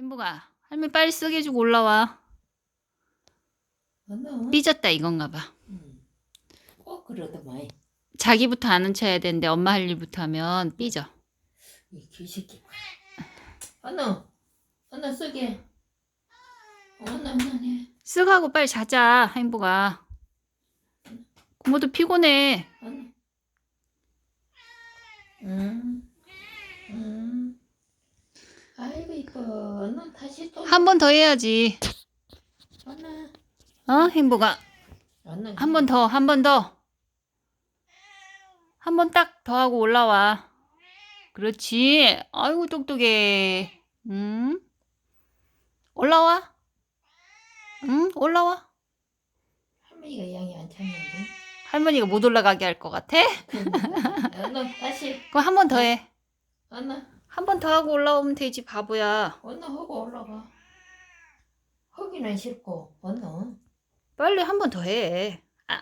행복아, 할머니 빨리 쓰게 해주고 올라와. 언어. 삐졌다 이건가 봐. 응. 꼭 그러더만. 자기부터 아는 척 해야 되는데 엄마 할 일부터 하면 삐져. 이 귀새끼. 언어. 언어 쓰게. 언어 언어네. 쓱 하고 빨리 자자, 행복아. 고모도 피곤해. 언어. 응. 응. 아 언어 다시 또. 한 번 더 해야지. 어, 행복아. 언어. 한번 더, 한 번 더. 한 번 딱 더 하고 올라와. 그렇지. 아이고, 똑똑해. 응? 올라와. 응? 올라와. 할머니가 양이 안 찼는데. 할머니가 못 올라가게 할 것 같아? 언어 다시. 그럼 한 번 더 해. 언어. 한 번 더 하고 올라오면 되지, 바보야. 언어 하고 올라가. 하기는 싫고 언어. 빨리 한 번 더 해. 아.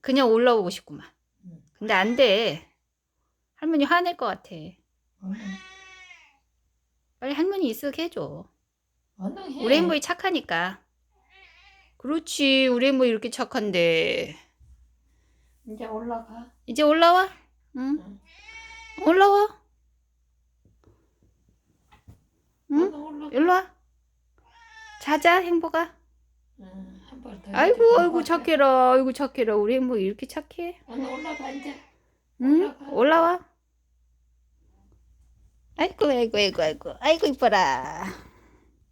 그냥 올라오고 싶구만. 응. 근데 안 돼. 할머니 화낼 것 같아. 빨리 할머니 있으게 해줘. 언어 해. 우리 햄버이 착하니까. 그렇지. 우리 햄버이 이렇게 착한데. 이제 올라가. 이제 올라와. 응? 올라와. 응? 일로 와. 자자, 행복아. 응, 한번 더. 아이고. 아이고, 착해라. 아이고, 착해라. 우리 햄버이 이렇게 착해. 언어 올라가 이제. 응? 올라가. 올라와. 아이고, 아이고, 아이고, 아이고. 아이고, 이뻐라.